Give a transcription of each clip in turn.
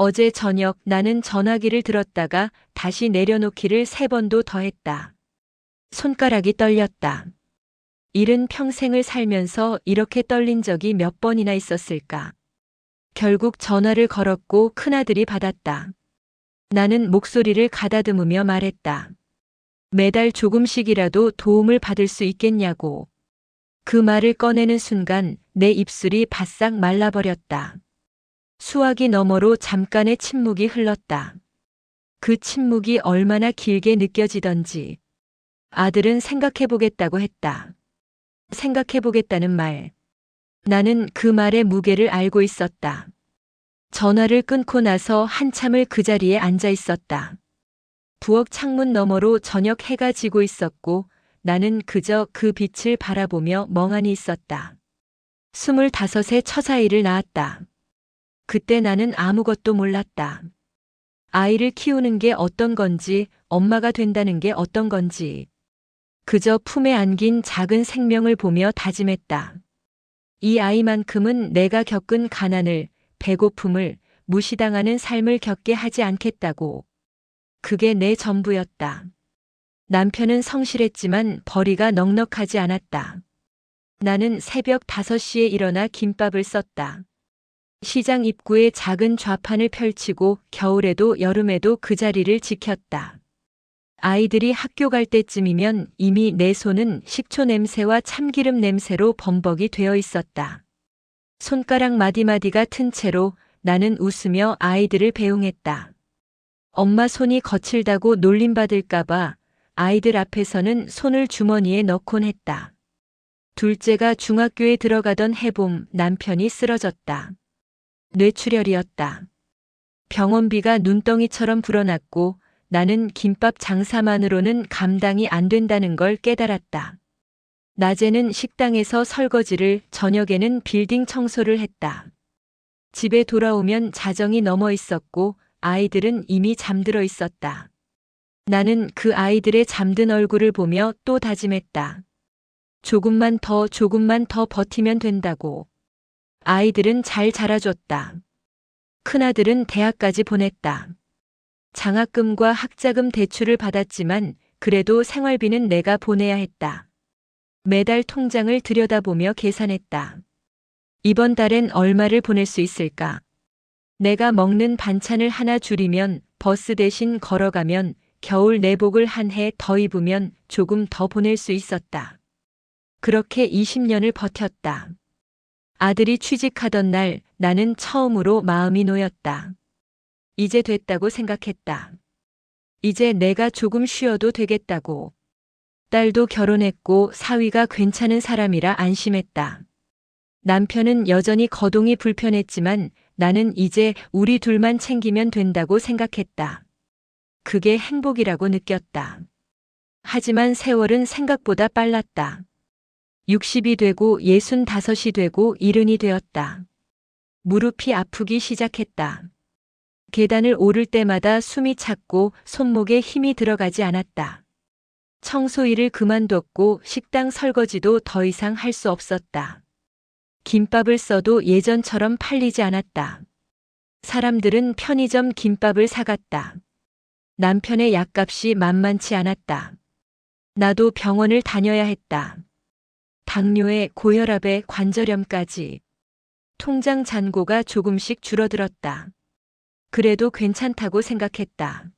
어제 저녁 나는 전화기를 들었다가 다시 내려놓기를 세 번도 더 했다. 손가락이 떨렸다. 일은 평생을 살면서 이렇게 떨린 적이 몇 번이나 있었을까. 결국 전화를 걸었고 큰아들이 받았다. 나는 목소리를 가다듬으며 말했다. 매달 조금씩이라도 도움을 받을 수 있겠냐고. 그 말을 꺼내는 순간 내 입술이 바싹 말라버렸다. 수화기 너머로 잠깐의 침묵이 흘렀다. 그 침묵이 얼마나 길게 느껴지던지. 아들은 생각해보겠다고 했다. 생각해보겠다는 말. 나는 그 말의 무게를 알고 있었다. 전화를 끊고 나서 한참을 그 자리에 앉아 있었다. 부엌 창문 너머로 저녁 해가 지고 있었고 나는 그저 그 빛을 바라보며 멍하니 있었다. 스물다섯에 처자일을 낳았다. 그때 나는 아무것도 몰랐다. 아이를 키우는 게 어떤 건지, 엄마가 된다는 게 어떤 건지. 그저 품에 안긴 작은 생명을 보며 다짐했다. 이 아이만큼은 내가 겪은 가난을, 배고픔을, 무시당하는 삶을 겪게 하지 않겠다고. 그게 내 전부였다. 남편은 성실했지만 벌이가 넉넉하지 않았다. 나는 새벽 5시에 일어나 김밥을 썼다. 시장 입구에 작은 좌판을 펼치고 겨울에도 여름에도 그 자리를 지켰다. 아이들이 학교 갈 때쯤이면 이미 내 손은 식초 냄새와 참기름 냄새로 범벅이 되어 있었다. 손가락 마디마디가 튼 채로 나는 웃으며 아이들을 배웅했다. 엄마 손이 거칠다고 놀림받을까봐 아이들 앞에서는 손을 주머니에 넣곤 했다. 둘째가 중학교에 들어가던 해봄 남편이 쓰러졌다. 뇌출혈이었다. 병원비가 눈덩이처럼 불어났고 나는 김밥 장사만으로는 감당이 안 된다는 걸 깨달았다. 낮에는 식당에서 설거지를, 저녁에는 빌딩 청소를 했다. 집에 돌아오면 자정이 넘어 있었고 아이들은 이미 잠들어 있었다. 나는 그 아이들의 잠든 얼굴을 보며 또 다짐했다. 조금만 더, 조금만 더 버티면 된다고. 아이들은 잘 자라줬다. 큰아들은 대학까지 보냈다. 장학금과 학자금 대출을 받았지만 그래도 생활비는 내가 보내야 했다. 매달 통장을 들여다보며 계산했다. 이번 달엔 얼마를 보낼 수 있을까? 내가 먹는 반찬을 하나 줄이면 버스 대신 걸어가면 겨울 내복을 한 해 더 입으면 조금 더 보낼 수 있었다. 그렇게 20년을 버텼다. 아들이 취직하던 날 나는 처음으로 마음이 놓였다. 이제 됐다고 생각했다. 이제 내가 조금 쉬어도 되겠다고. 딸도 결혼했고 사위가 괜찮은 사람이라 안심했다. 남편은 여전히 거동이 불편했지만 나는 이제 우리 둘만 챙기면 된다고 생각했다. 그게 행복이라고 느꼈다. 하지만 세월은 생각보다 빨랐다. 60이 되고 65이 되고 70이 되었다. 무릎이 아프기 시작했다. 계단을 오를 때마다 숨이 찼고 손목에 힘이 들어가지 않았다. 청소 일을 그만뒀고 식당 설거지도 더 이상 할 수 없었다. 김밥을 써도 예전처럼 팔리지 않았다. 사람들은 편의점 김밥을 사갔다. 남편의 약값이 만만치 않았다. 나도 병원을 다녀야 했다. 당뇨에 고혈압에 관절염까지. 통장 잔고가 조금씩 줄어들었다. 그래도 괜찮다고 생각했다.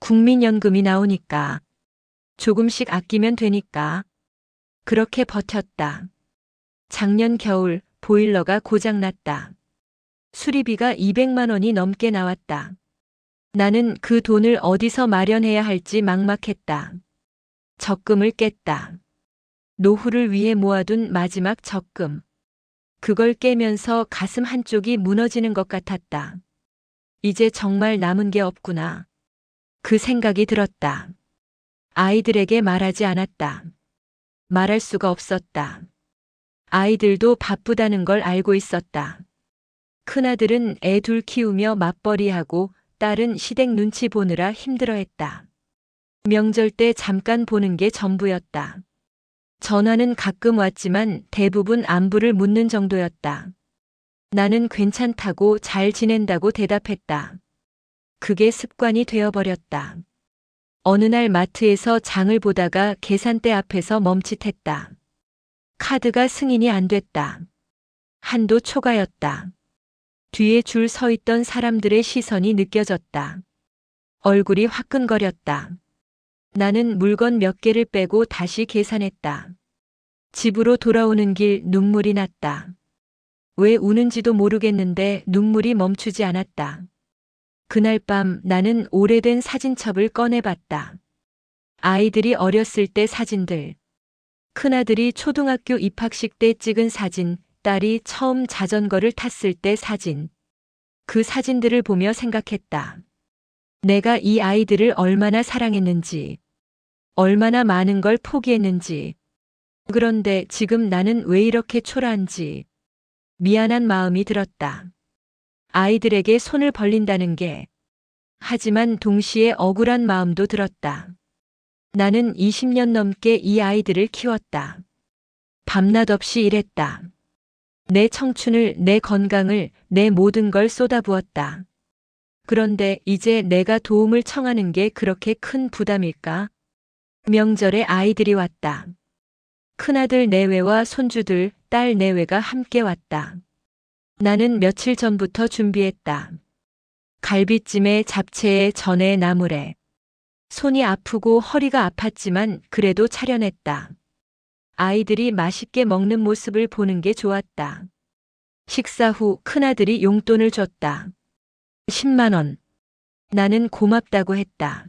국민연금이 나오니까. 조금씩 아끼면 되니까. 그렇게 버텼다. 작년 겨울 보일러가 고장났다. 수리비가 200만 원이 넘게 나왔다. 나는 그 돈을 어디서 마련해야 할지 막막했다. 적금을 깼다. 노후를 위해 모아둔 마지막 적금. 그걸 깨면서 가슴 한쪽이 무너지는 것 같았다. 이제 정말 남은 게 없구나. 그 생각이 들었다. 아이들에게 말하지 않았다. 말할 수가 없었다. 아이들도 바쁘다는 걸 알고 있었다. 큰아들은 애 둘 키우며 맞벌이하고 딸은 시댁 눈치 보느라 힘들어했다. 명절 때 잠깐 보는 게 전부였다. 전화는 가끔 왔지만 대부분 안부를 묻는 정도였다. 나는 괜찮다고 잘 지낸다고 대답했다. 그게 습관이 되어버렸다. 어느 날 마트에서 장을 보다가 계산대 앞에서 멈칫했다. 카드가 승인이 안 됐다. 한도 초과였다. 뒤에 줄 서 있던 사람들의 시선이 느껴졌다. 얼굴이 화끈거렸다. 나는 물건 몇 개를 빼고 다시 계산했다. 집으로 돌아오는 길 눈물이 났다. 왜 우는지도 모르겠는데 눈물이 멈추지 않았다. 그날 밤 나는 오래된 사진첩을 꺼내봤다. 아이들이 어렸을 때 사진들. 큰아들이 초등학교 입학식 때 찍은 사진, 딸이 처음 자전거를 탔을 때 사진. 그 사진들을 보며 생각했다. 내가 이 아이들을 얼마나 사랑했는지, 얼마나 많은 걸 포기했는지. 그런데 지금 나는 왜 이렇게 초라한지 미안한 마음이 들었다. 아이들에게 손을 벌린다는 게 하지만 동시에 억울한 마음도 들었다. 나는 20년 넘게 이 아이들을 키웠다. 밤낮 없이 일했다. 내 청춘을, 내 건강을, 내 모든 걸 쏟아부었다. 그런데 이제 내가 도움을 청하는 게 그렇게 큰 부담일까? 명절에 아이들이 왔다. 큰아들 내외와 손주들, 딸 내외가 함께 왔다. 나는 며칠 전부터 준비했다. 갈비찜에 잡채에 전에 나물에. 손이 아프고 허리가 아팠지만 그래도 차려냈다. 아이들이 맛있게 먹는 모습을 보는 게 좋았다. 식사 후 큰아들이 용돈을 줬다. 10만 원. 나는 고맙다고 했다.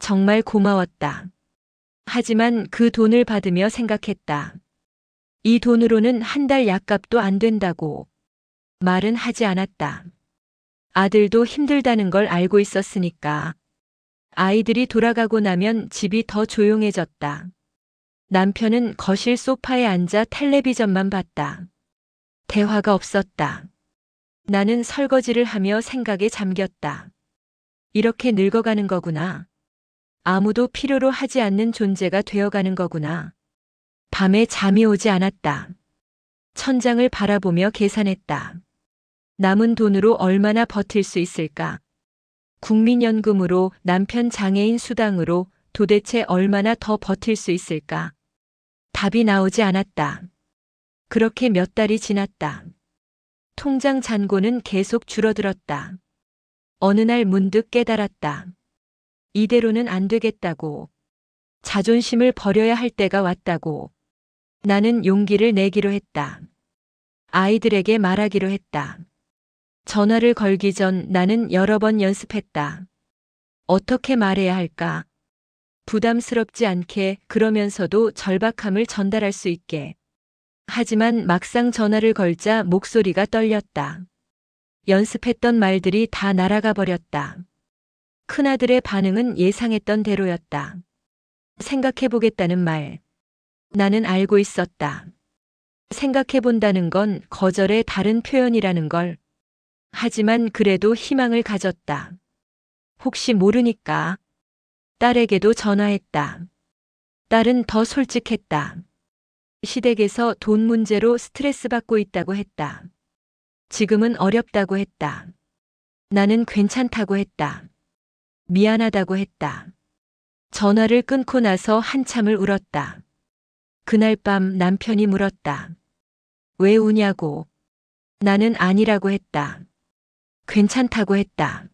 정말 고마웠다. 하지만 그 돈을 받으며 생각했다. 이 돈으로는 한 달 약값도 안 된다고. 말은 하지 않았다. 아들도 힘들다는 걸 알고 있었으니까. 아이들이 돌아가고 나면 집이 더 조용해졌다. 남편은 거실 소파에 앉아 텔레비전만 봤다. 대화가 없었다. 나는 설거지를 하며 생각에 잠겼다. 이렇게 늙어가는 거구나. 아무도 필요로 하지 않는 존재가 되어가는 거구나. 밤에 잠이 오지 않았다. 천장을 바라보며 계산했다. 남은 돈으로 얼마나 버틸 수 있을까? 국민연금으로 남편 장애인 수당으로 도대체 얼마나 더 버틸 수 있을까? 답이 나오지 않았다. 그렇게 몇 달이 지났다. 통장 잔고는 계속 줄어들었다. 어느 날 문득 깨달았다. 이대로는 안 되겠다고. 자존심을 버려야 할 때가 왔다고. 나는 용기를 내기로 했다. 아이들에게 말하기로 했다. 전화를 걸기 전 나는 여러 번 연습했다. 어떻게 말해야 할까? 부담스럽지 않게 그러면서도 절박함을 전달할 수 있게. 하지만 막상 전화를 걸자 목소리가 떨렸다. 연습했던 말들이 다 날아가 버렸다. 큰아들의 반응은 예상했던 대로였다. 생각해보겠다는 말. 나는 알고 있었다. 생각해본다는 건 거절의 다른 표현이라는 걸. 하지만 그래도 희망을 가졌다. 혹시 모르니까. 딸에게도 전화했다. 딸은 더 솔직했다. 시댁에서 돈 문제로 스트레스 받고 있다고 했다. 지금은 어렵다고 했다. 나는 괜찮다고 했다. 미안하다고 했다. 전화를 끊고 나서 한참을 울었다. 그날 밤 남편이 물었다. 왜 우냐고. 나는 아니라고 했다. 괜찮다고 했다.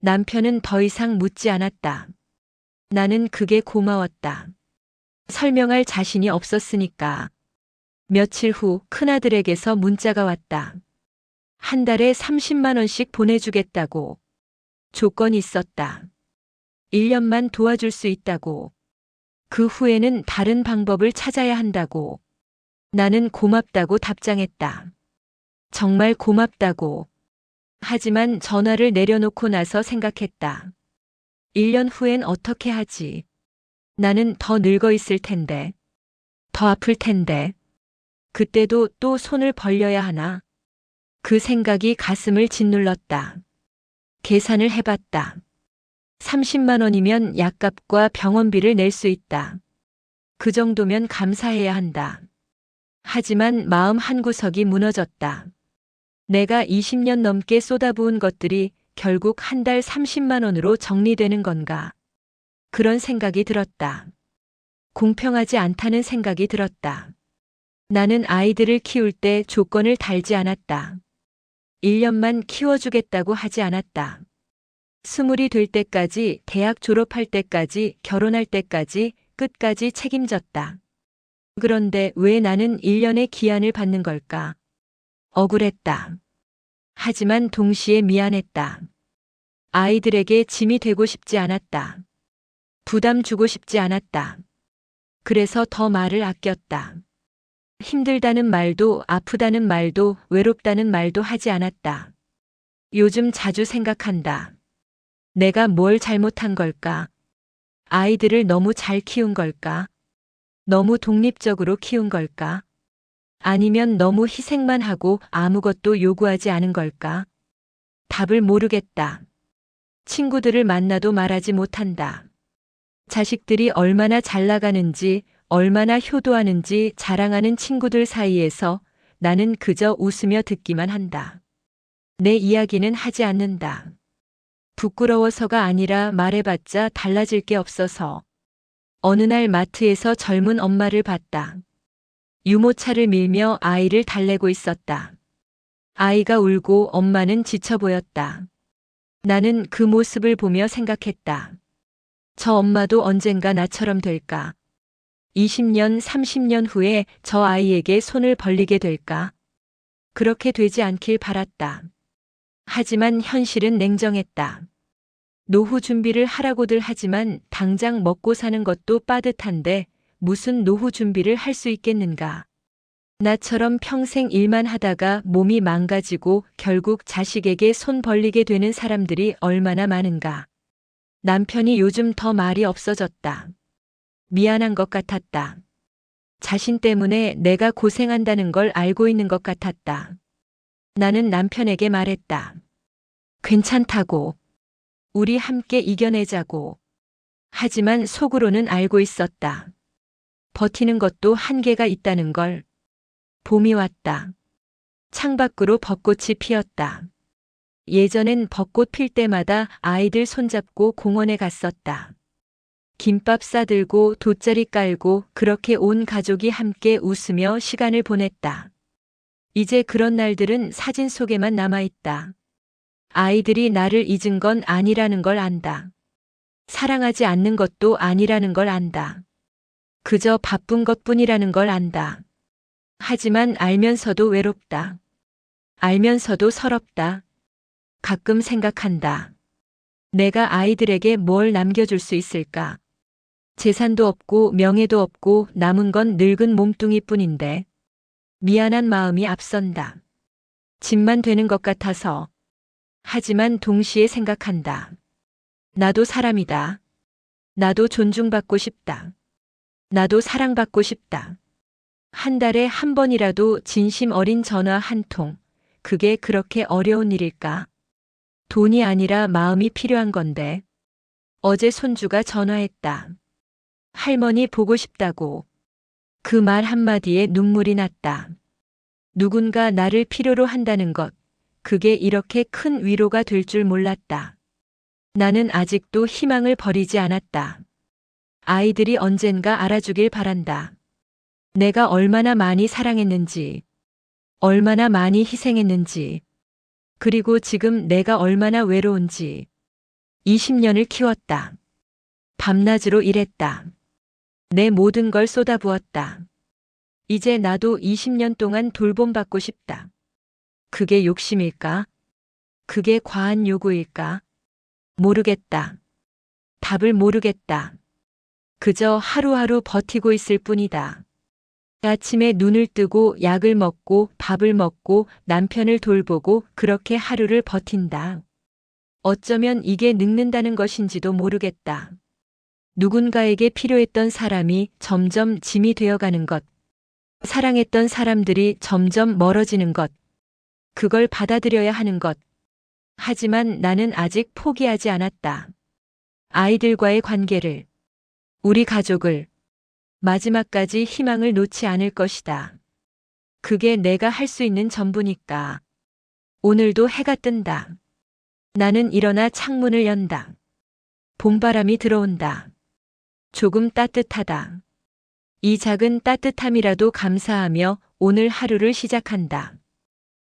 남편은 더 이상 묻지 않았다. 나는 그게 고마웠다. 설명할 자신이 없었으니까. 며칠 후 큰아들에게서 문자가 왔다. 한 달에 30만원씩 보내주겠다고. 조건이 있었다. 1년만 도와줄 수 있다고. 그 후에는 다른 방법을 찾아야 한다고. 나는 고맙다고 답장했다. 정말 고맙다고. 하지만 전화를 내려놓고 나서 생각했다. 1년 후엔 어떻게 하지? 나는 더 늙어 있을 텐데. 더 아플 텐데. 그때도 또 손을 벌려야 하나? 그 생각이 가슴을 짓눌렀다. 계산을 해봤다. 30만 원이면 약값과 병원비를 낼 수 있다. 그 정도면 감사해야 한다. 하지만 마음 한구석이 무너졌다. 내가 20년 넘게 쏟아부은 것들이 결국 한 달 30만 원으로 정리되는 건가. 그런 생각이 들었다. 공평하지 않다는 생각이 들었다. 나는 아이들을 키울 때 조건을 달지 않았다. 1년만 키워주겠다고 하지 않았다. 스물이 될 때까지, 대학 졸업할 때까지, 결혼할 때까지 끝까지 책임졌다. 그런데 왜 나는 1년의 기한을 받는 걸까? 억울했다. 하지만 동시에 미안했다. 아이들에게 짐이 되고 싶지 않았다. 부담 주고 싶지 않았다. 그래서 더 말을 아꼈다. 힘들다는 말도 아프다는 말도 외롭다는 말도 하지 않았다. 요즘 자주 생각한다. 내가 뭘 잘못한 걸까? 아이들을 너무 잘 키운 걸까? 너무 독립적으로 키운 걸까? 아니면 너무 희생만 하고 아무것도 요구하지 않은 걸까? 답을 모르겠다. 친구들을 만나도 말하지 못한다. 자식들이 얼마나 잘 나가는지, 얼마나 효도하는지 자랑하는 친구들 사이에서 나는 그저 웃으며 듣기만 한다. 내 이야기는 하지 않는다. 부끄러워서가 아니라 말해봤자 달라질 게 없어서. 어느 날 마트에서 젊은 엄마를 봤다. 유모차를 밀며 아이를 달래고 있었다. 아이가 울고 엄마는 지쳐 보였다. 나는 그 모습을 보며 생각했다. 저 엄마도 언젠가 나처럼 될까? 20년, 30년 후에 저 아이에게 손을 벌리게 될까? 그렇게 되지 않길 바랐다. 하지만 현실은 냉정했다. 노후 준비를 하라고들 하지만 당장 먹고 사는 것도 빠듯한데 무슨 노후 준비를 할 수 있겠는가? 나처럼 평생 일만 하다가 몸이 망가지고 결국 자식에게 손 벌리게 되는 사람들이 얼마나 많은가? 남편이 요즘 더 말이 없어졌다. 미안한 것 같았다. 자신 때문에 내가 고생한다는 걸 알고 있는 것 같았다. 나는 남편에게 말했다. 괜찮다고. 우리 함께 이겨내자고. 하지만 속으로는 알고 있었다. 버티는 것도 한계가 있다는 걸. 봄이 왔다. 창밖으로 벚꽃이 피었다. 예전엔 벚꽃 필 때마다 아이들 손잡고 공원에 갔었다. 김밥 싸들고 돗자리 깔고 그렇게 온 가족이 함께 웃으며 시간을 보냈다. 이제 그런 날들은 사진 속에만 남아있다. 아이들이 나를 잊은 건 아니라는 걸 안다. 사랑하지 않는 것도 아니라는 걸 안다. 그저 바쁜 것 뿐이라는 걸 안다. 하지만 알면서도 외롭다. 알면서도 서럽다. 가끔 생각한다. 내가 아이들에게 뭘 남겨줄 수 있을까? 재산도 없고 명예도 없고 남은 건 늙은 몸뚱이 뿐인데 미안한 마음이 앞선다. 짐만 되는 것 같아서. 하지만 동시에 생각한다. 나도 사람이다. 나도 존중받고 싶다. 나도 사랑받고 싶다. 한 달에 한 번이라도 진심 어린 전화 한 통. 그게 그렇게 어려운 일일까? 돈이 아니라 마음이 필요한 건데. 어제 손주가 전화했다. 할머니 보고 싶다고. 그 말 한마디에 눈물이 났다. 누군가 나를 필요로 한다는 것. 그게 이렇게 큰 위로가 될 줄 몰랐다. 나는 아직도 희망을 버리지 않았다. 아이들이 언젠가 알아주길 바란다. 내가 얼마나 많이 사랑했는지, 얼마나 많이 희생했는지, 그리고 지금 내가 얼마나 외로운지. 20년을 키웠다. 밤낮으로 일했다. 내 모든 걸 쏟아부었다. 이제 나도 20년 동안 돌봄받고 싶다. 그게 욕심일까? 그게 과한 요구일까? 모르겠다. 답을 모르겠다. 그저 하루하루 버티고 있을 뿐이다. 아침에 눈을 뜨고 약을 먹고 밥을 먹고 남편을 돌보고 그렇게 하루를 버틴다. 어쩌면 이게 늙는다는 것인지도 모르겠다. 누군가에게 필요했던 사람이 점점 짐이 되어가는 것. 사랑했던 사람들이 점점 멀어지는 것. 그걸 받아들여야 하는 것. 하지만 나는 아직 포기하지 않았다. 아이들과의 관계를, 우리 가족을, 마지막까지 희망을 놓지 않을 것이다. 그게 내가 할 수 있는 전부니까. 오늘도 해가 뜬다. 나는 일어나 창문을 연다. 봄바람이 들어온다. 조금 따뜻하다. 이 작은 따뜻함이라도 감사하며 오늘 하루를 시작한다.